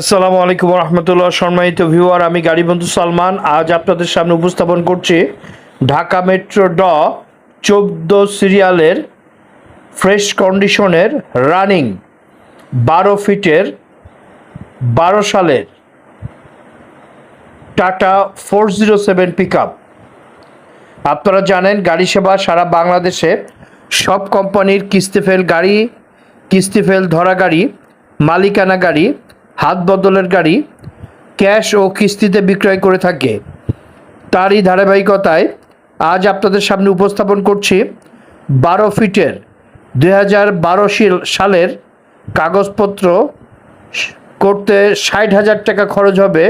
আসসালামু আলাইকুম রহমতুল্লাহ সম্মানিত ভিউয়ার, আমি গাড়ি বন্ধু সালমান। আজ আপনাদের সামনে উপস্থাপন করছি ঢাকা মেট্রো ড চোদ্দ সিরিয়ালের ফ্রেশ কন্ডিশনের রানিং বারো ফিটের বারো সালের Tata four zero seven pick up আপনারা জানেন, গাড়ি সেবা সারা বাংলাদেশে সব কোম্পানির কিস্তি ফেল গাড়ি কিস্তি ফেল ধরা গাড়ি, মালিকানা গাড়ি হাত বদলের গাড়ি ক্যাশ ও কিস্তিতে বিক্রয় করে থাকে। তারই ধারাবাহিকতায় আজ আপনাদের সামনে উপস্থাপন করছি বারো ফিটের দুই হাজার বারো সালের কাগজপত্র। করতে ষাট হাজার টাকা খরচ হবে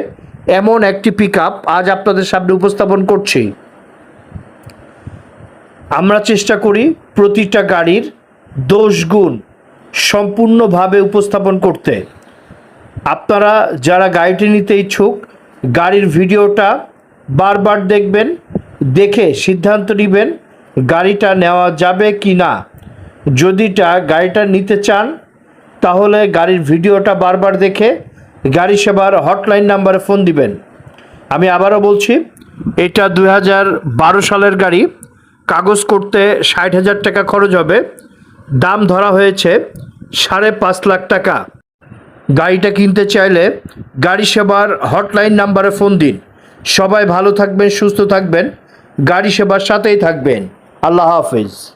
এমন একটি পিক আজ আপনাদের সামনে উপস্থাপন করছি। আমরা চেষ্টা করি প্রতিটা গাড়ির দোষ গুণ সম্পূর্ণভাবে উপস্থাপন করতে। আপনারা যারা গাড়িটি নিতে ইচ্ছুক, গাড়ির ভিডিওটা বারবার দেখবেন, দেখে সিদ্ধান্ত নেবেন গাড়িটা নেওয়া যাবে কি না। যদিটা গাড়িটা নিতে চান, তাহলে গাড়ির ভিডিওটা বারবার দেখে গাড়ি সেবার হটলাইন নাম্বারে ফোন দিবেন। আমি আবারও বলছি, এটা দু হাজার বারো সালের গাড়ি, কাগজ করতে ষাট হাজার টাকা খরচ হবে, দাম ধরা হয়েছে সাড়ে পাঁচ লাখ টাকা। গাড়িটা কিনতে চাইলে গাড়ি সেবার হটলাইন নাম্বারে ফোন দিন। সবাই ভালো থাকবেন, সুস্থ থাকবেন। গাড়ি সেবার সাথেই থাকবেন। আল্লাহ হাফিজ।